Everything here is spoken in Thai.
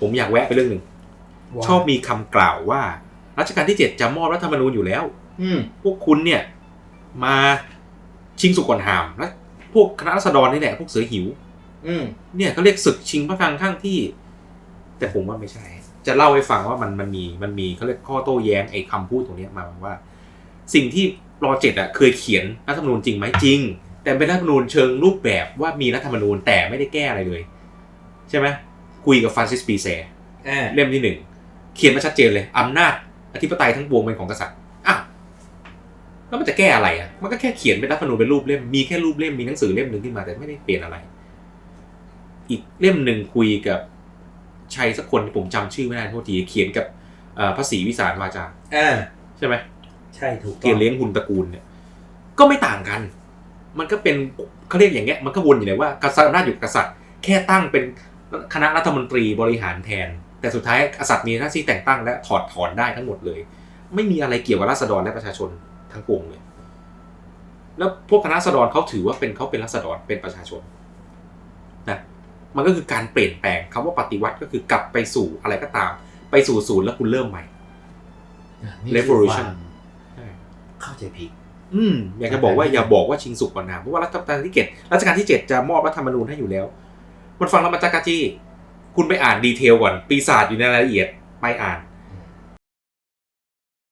ผมอยากแวะไปเรื่องหนึ่งว่าชอบมีคำกล่าวว่ารัชกาลที่เจ็ดจะมอบรัฐธรรมนูญอยู่แล้ว อืมพวกคุณเนี่ย มาชิงสุกก่อนหามและพวกคณะรัษฎรนี่แหละพวกเสือหิว อืมเนี่ยเขาเรียกศึกชิงพระคลังข้างที่ แต่ผมว่าไม่ใช่ จะเล่าให้ฟังว่ามันมันมีมันมีเขาเรียกข้อโต้แย้งไอ้คำพูดตรงเนี้ยมาว่า สิ่งที่รอเจ็ดอะเคยเขียนรัฐธรรมนูญจริงไหมจริง แต่เป็นรัฐธรรมนูญเชิงรูปแบบว่ามีรัฐธรรมนูญแต่ไม่ได้แก้อะไรเลย ใช่ไหม คุยกับฟรานซิสปีแซอ่าเล่มที่หนึ่งเขียนมาชัดเจนเลยอำนาจอธิปไตยทั้งปวงเป็นของกษัตริย์อ้าวแล้วมันจะแก้อะไรอะ มันก็แค่เขียนเป็นรัฐธรรมนูญเป็นรูปเล่มมีแค่รูปเล่มมีหนังสือเล่มหนึ่งขึ้นมาแต่ไม่ได้เปลี่ยนอะไร อีกเล่มหนึ่งคุยกับชัยสักคนผมจำชื่อไม่ได้โทษทีเขียนกับเอ่อพระศรีวิสารวาจาอ่าใช่ไหมใช่ถูกต้เกียรติเลี้ยงหุ่นตระกูลเนี่ย ก็ไม่ต่างกัน มันก็เป็นเขาเรียกอย่างเงี้ยมันก็วนอยู่เลยว่ากษัตริย์อำนาจอยู่กับกษัตริย์ แค่ตั้งเป็น คณะรัฐมนตรีบริหารแทน แต่สุดท้ายกษัตริย์มีหน้าที่แต่งตั้งและถอดถอนได้ทั้งหมดเลย ไม่มีอะไรเกี่ยวกับราษฎรและประชาชนทั้งปวงเลย แล้วพวกคณะราษฎรเขาถือว่าเป็นเขาเป็นราษฎรเป็นประชาชนนะมันก็คือการเปลี่ยนแปลงคำว่าปฏิวัติก็คือกลับไปสู่อะไรก็ตาม ไปสู่ศูนย์แล้วคุณเริ่มใหม่นี่คือ Revolution ความเข้าใจผิดอืมอยากจะบอกว่าอย่าบอกว่าชิงสุกก่อนนะเพราะว่ารัชกาลที่เจ็ดรัชกาลที่เจ็ดจะมอบรัฐธรรมนูญให้อยู่แล้ว มันฟังแล้วมันจักรจี้ คุณไปอ่านดีเทลก่อน ปีศาจอยู่ในรายละเอียด ไปอ่าน